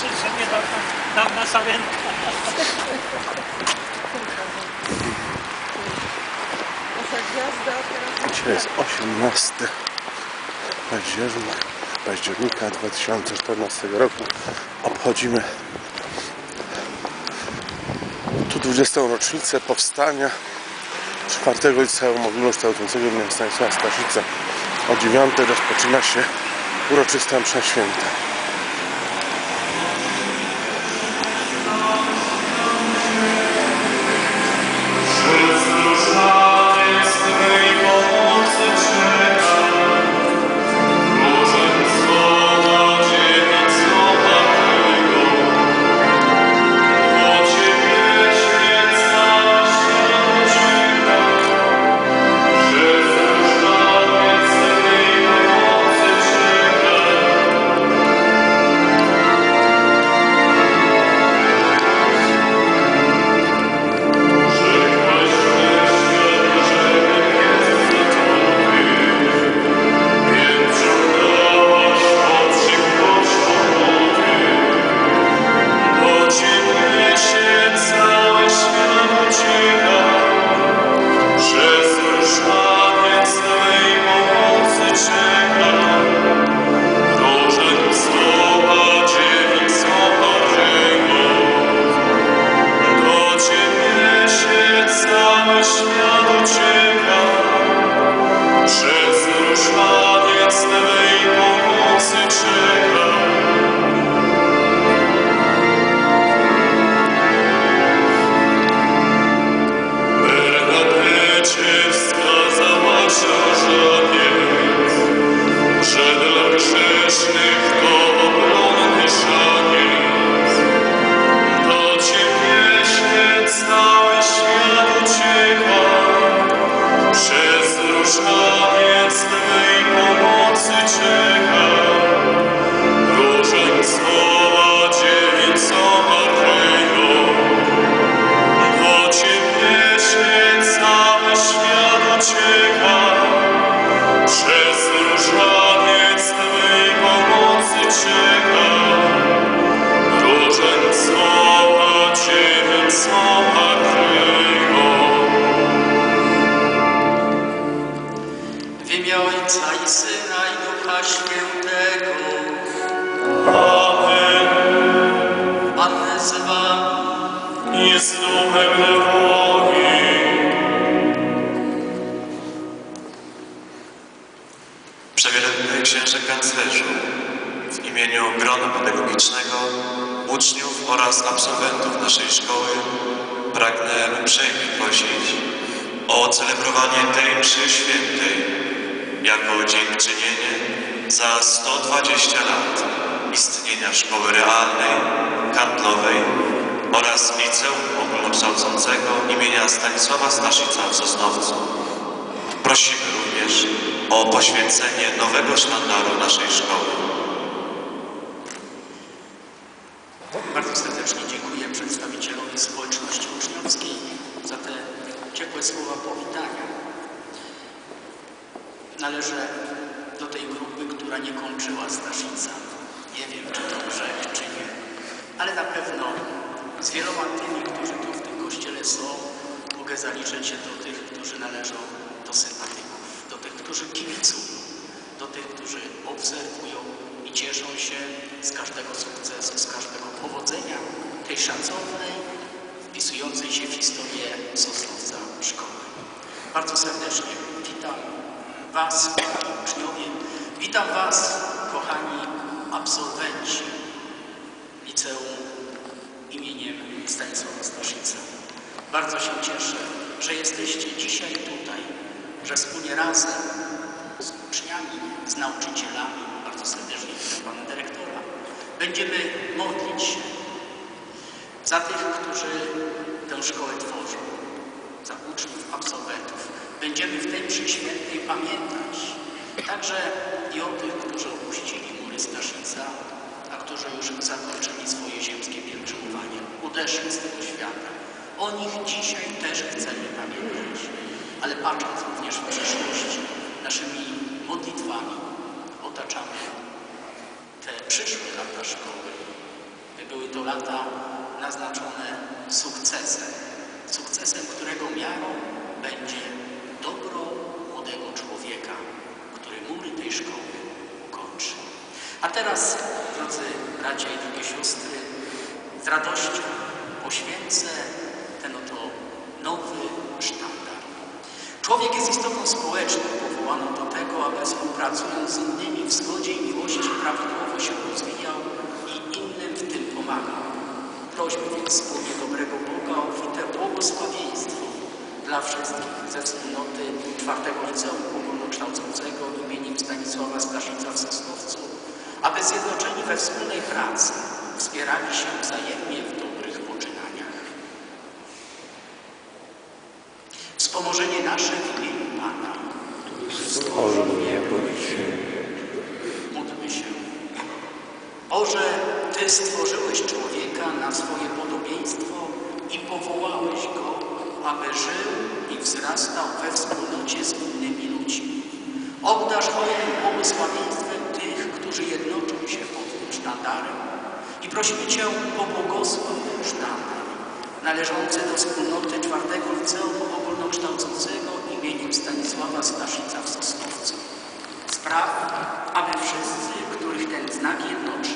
że nie dam nam na salętę. Nasza teraz Dzisiaj jest 18 października, października 2014 roku. Obchodzimy tu 20. rocznicę powstania czwartego liceum ogólnokształcącego imienia Stanisława Staszica. O 9 rozpoczyna się uroczysta msza święta. Przez Syna i Ducha Świętego. Pan z wami. i z duchem Twoim. Przewielebny Księże Kanclerzu, w imieniu grona pedagogicznego, uczniów oraz absolwentów naszej szkoły pragnę uprzejmie prosić o celebrowanie tej mszy świętej jako dziękczynienie za 120 lat istnienia szkoły realnej, handlowej oraz liceum ogólnokształcącego imienia Stanisława Staszica w Sosnowcu. Prosimy również o poświęcenie nowego sztandaru naszej szkoły. Bardzo serdecznie dziękuję przedstawicielowi społeczności uczniowskiej za te ciepłe słowa powitania. Należę do tej grupy, która nie kończyła Staszica. Nie wiem, czy to grzech, czy nie, ale na pewno z wieloma tymi, którzy tu w tym kościele są, mogę zaliczyć się do tych, którzy należą do sympatyków, do tych, którzy kibicują, do tych, którzy obserwują i cieszą się z każdego sukcesu, z każdego powodzenia tej szacownej, wpisującej się w historię Sosnowca szkoły. Bardzo serdecznie witam Was, kochani uczniowie, witam Was, kochani absolwenci liceum imieniem Stanisława Staszica. Bardzo się cieszę, że jesteście dzisiaj tutaj, że wspólnie razem z uczniami, z nauczycielami, bardzo serdecznie witam Pana Dyrektora, będziemy modlić się za tych, którzy tę szkołę tworzą, za uczniów, absolwentów. Będziemy w tej mszy pamiętać także i o tych, którzy opuścili mury Staszica, a którzy już zakończyli swoje ziemskie pielgrzymowanie, odeszli z tego świata. O nich dzisiaj też chcemy pamiętać, ale patrząc również w przyszłość, naszymi modlitwami otaczamy te przyszłe lata szkoły to lata naznaczone sukcesem. Sukcesem, którego miarą będzie dobro młodego człowieka, który mury tej szkoły ukończy. A teraz, drodzy bracia i drogie siostry, z radością poświęcę ten oto nowy sztandar. Człowiek jest istotą społeczną, powołaną do tego, aby współpracując z innymi w zgodzie i miłości prawidłowo się rozwijał i innym w tym pomagał. Prośmy więc wspólnie dobrego Boga o obfite błogosławieństwo dla wszystkich ze wspólnoty czwartego liceum ogólnokształcącego imieniem Stanisława Staszica w Sosnowcu, aby zjednoczeni we wspólnej pracy wspierali się wzajemnie w dobrych poczynaniach. Wspomożenie nasze w imieniu Pana. Stworzył mnie Módlmy się. Boże, Ty stworzyłeś człowieka na swoje podobieństwo i powołałeś go, aby żył i wzrastał we wspólnocie z innymi ludźmi. Obdarz hojnym błogosławieństwem tych, którzy jednoczą się pod sztandarem i prosimy Cię o błogosław ten sztandar należący do wspólnoty czwartego liceum ogólnokształcącego imieniem Stanisława Staszica w Sosnowcu. Spraw, aby wszyscy, których ten znak jednoczy,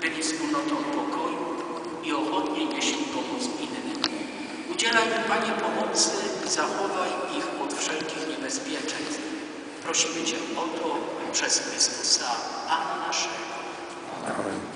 byli wspólnotą pokoju i ochotnie nieśli pomoc innym. Udzielaj im, Panie, pomocy i zachowaj ich od wszelkich niebezpieczeństw. Prosimy Cię o to przez Chrystusa, Pana naszego. Amen.